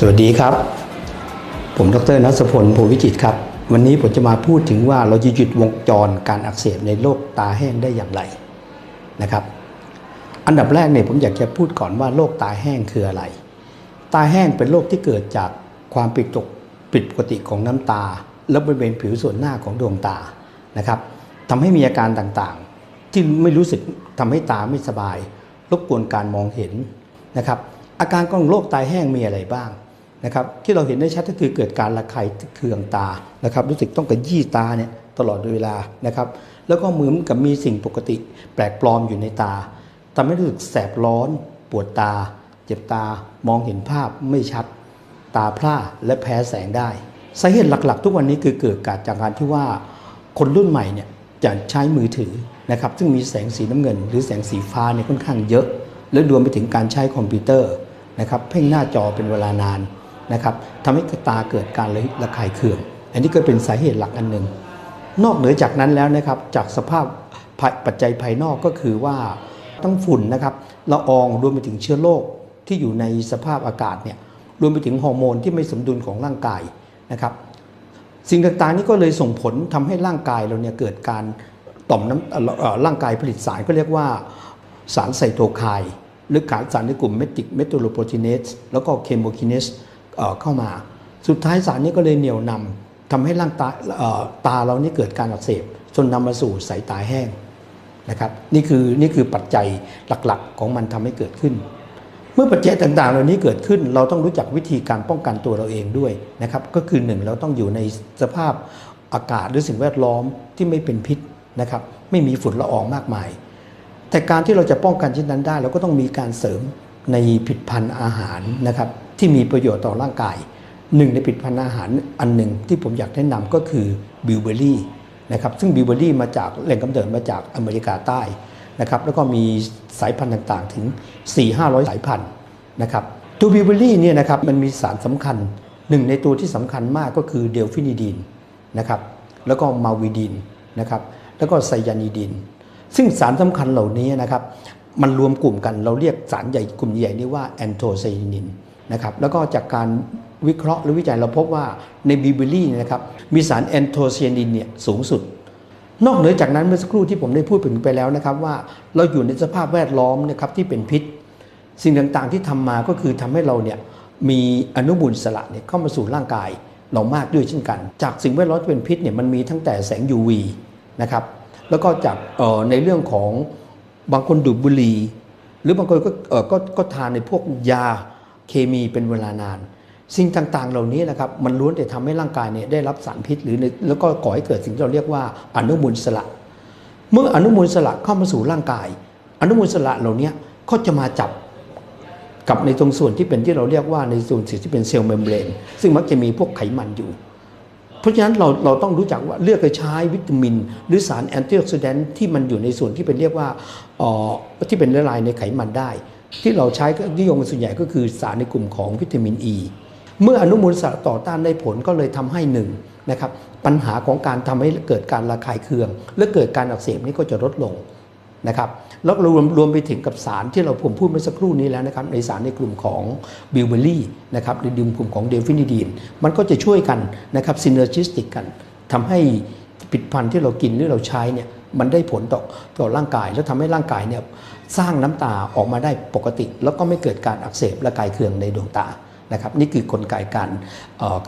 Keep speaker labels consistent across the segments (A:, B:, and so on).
A: สวัสดีครับ ผมดรนัสพลภูวิจิตครับ วันนี้ผมจะมาพูดถึงว่าเราจะหยุดวงจรการอักเสบในโรคตาแห้งได้อย่างไรนะครับ อันดับแรกเนี่ยผมอยากจะพูดก่อนว่าโรคตาแห้งคืออะไร ตาแห้งเป็นโรคที่เกิดจากความผิดปกผิดปกติของน้ำตา และบริเวณผิวส่วนหน้าของดวงตานะครับทำให้มีอาการต่างๆ ที่ไม่รู้สึกทำให้ตาไม่สบาย รบกวนการมองเห็นนะครับอาการของโรคตาแห้งมีอะไรบ้าง นะครับที่เราเห็นได้ชัดก็คือเกิดการระคายเคืองตานะครับรู้สึกต้องกระยี่ตาเนี่ยตลอดเวลานะครับแล้วก็เหมือนกับมีสิ่งปกติ แปลกปลอมอยู่ในตาทำให้รู้สึกแสบร้อนปวดตา เจ็บตามองเห็นภาพไม่ชัด ตาพร่าและแพ้แสงได้สาเหตุหลักๆ ทุกวันนี้คือเกิดกาจากการที่ว่าคนรุ่นใหม่เนี่ยจะใช้มือถือนะครับซึ่งมีแสงสีน้ำเงิน หรือแสงสีฟ้าเนี่ยค่อนข้างเยอะ และรวมไปถึงการใช้คอมพิวเตอร์นะครับเพ่งหน้าจอเป็นเวลานาน นะครับทำให้ตาเกิดการระคายเคือง อันนี้ก็เป็นสาเหตุหลักอันหนึ่ง นอกเหนือจากนั้นแล้วนะครับจากสภาพปัจจัยภายนอกก็คือว่าต้องฝุ่นนะครับละอองรวมไปถึงเชื้อโรคที่อยู่ในสภาพอากาศเนี่ยรวมไปถึงฮอร์โมนที่ไม่สมดุลของร่างกายนะครับ สิ่งต่างๆนี้ก็เลยส่งผลทำให้ร่างกายเราเนี่ยเกิดการต่อมน้ำร่างกายผลิตสารก็เรียกว่าสารไซโตไคน์หรือสารในกลุ่มเมติกเมตูโลโปรตีเนสแล้วก็เคม o คินเนส เข้ามา สุดท้ายสารนี้ก็เลยเหนี่ยวนำทำให้ร่างตาเอ่อตาเรานี่เกิดการอักเสบจนนำมาสู่สายตาแห้งนะครับนี่คือนี่คือปัจจัยหลักๆของมันทำให้เกิดขึ้น เมื่อปัจจัยต่างๆ เหล่านี้เกิดขึ้น เราต้องรู้จักวิธีการป้องกันตัวเราเองด้วยนะครับก็คือหนึ่งเราต้องอยู่ในสภาพอากาศหรือสิ่งแวดล้อมที่ไม่เป็นพิษนะครับไม่มีฝุ่นละอองมากมาย แต่การที่เราจะป้องกันเช่นนั้นได้ เราก็ต้องมีการเสริมในผลิตภัณฑ์อาหารนะครับ ที่มีประโยชน์ต่อร่างกาย หนึ่งในผลิตภัณฑ์อาหารอันหนึ่งที่ผมอยากแนะนำก็คือบิวเบอรี่นะครับซึ่งบิวเบอรี่มาจากแหล่งกำเนิดมาจากอเมริกาใต้นะครับแล้วก็มีสายพันธุ์ต่างๆ ถึง 4-500 สายพันธุ์นะครับตัวบิวเบอรี่เนี่ยนะครับมันมีสารสำคัญหนึ่งในตัวที่สำคัญมากก็คือเดลฟินิดีนนะครับแล้วก็มาวิดีนนะครับแล้วก็ไซยานิดินซึ่งสารสำคัญเหล่านี้นะครับมันรวมกลุ่มกันเราเรียกสารใหญ่กลุ่มใหญ่นี้ว่าแอนโทไซยานิน นะครับแล้วก็จากการวิเคราะห์หรือวิจัยเราพบว่าในบิวเบอรี่นะครับมีสารแอนโทไซยานินเนี่ยสูงสุด นอกเหนือจากนั้นเมื่อสักครู่ที่ผมได้พูดถึงไปแล้วนะครับว่าเราอยู่ในสภาพแวดล้อมนะครับที่เป็นพิษ สิ่งต่างๆที่ทำมาก็คือทำให้เราเนี่ยมีอนุมูลสระเนี่ยเข้ามาสู่ร่างกายเรามากด้วยเช่นกัน จากสิ่งแวดล้อมที่เป็นพิษเนี่ยมันมีตั้งแต่แสง UV นะครับแล้วก็จากออในเรื่องของบางคนดูดบุหรี่หรือบางคนก็ออก็ก็ทานในพวกยา เคมีเป็นเวลานาน สิ่งต่างๆ เหล่านี้นะครับมันล้วนแต่ทำให้ร่างกายเนี่ยได้รับสารพิษหรือแล้วก็ก่อให้เกิดสิ่งที่เราเรียกว่าอนุมูลสระเมื่ออนุมูลสระเข้ามาสู่ร่างกาย อนุมูลสระเหล่านี้ก็จะมาจับกับในตรงส่วนที่เป็นที่เราเรียกว่าในส่วนที่เป็นเซลล์เมมเบรนซึ่งมักจะมีพวกไขมันอยู่ เพราะฉะนั้นเราเราต้องรู้จักว่าเลือกจะใช้วิตามิน หรือสารแอนตี้ออกซิแดนต์ที่มันอยู่ในส่วนที่เป็นเรียกว่าเอ่อที่เป็นละลายในไขมันได้ ที่เราใช้ก็นิยมส่วนใหญ่ก็คือสารในกลุ่มของวิตามินอ e. ีเมื่ออนุมูลอิสระต่อต้านได้ผลก็เลยทำให้หนึ่งนะครับปัญหาของการทำให้เกิดการระคายเคือง และเกิดการอักเสบนี่ก็จะลดลงนะครับแล้วรวมรวมไปถึงกับสารที่เราผมพูดเมื่อสักครู่นี้แล้วนะครับในสารในกลุ่มของบิวเบอรี่นะครับในกลุ่มของเดฟินิดีนมันก็จะช่วยกันนะครับซินเนอร์จิสติกกันทำให้ผลิตภัณฑ์ที่เรากินหรือเราใช้เนี่ย มันได้ผลต่อต่อร่างกาย แล้วทำให้ร่างกายเนี่ยสร้างน้ำตาออกมาได้ปกติ แล้วก็ไม่เกิดการอักเสบและกายเคืองในดวงตานะครับนี่คือกลไกการ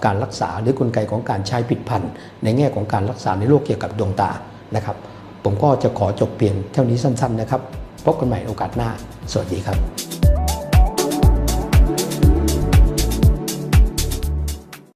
A: การรักษาหรือกลไกของการใช้ผิดพันธุ์ในแง่ของการรักษาในโรคเกี่ยวกับดวงตานะครับ ผมก็จะขอจบเพียงเท่านี้สั้นๆนะครับ พบกันใหม่โอกาสหน้า สวัสดีครับ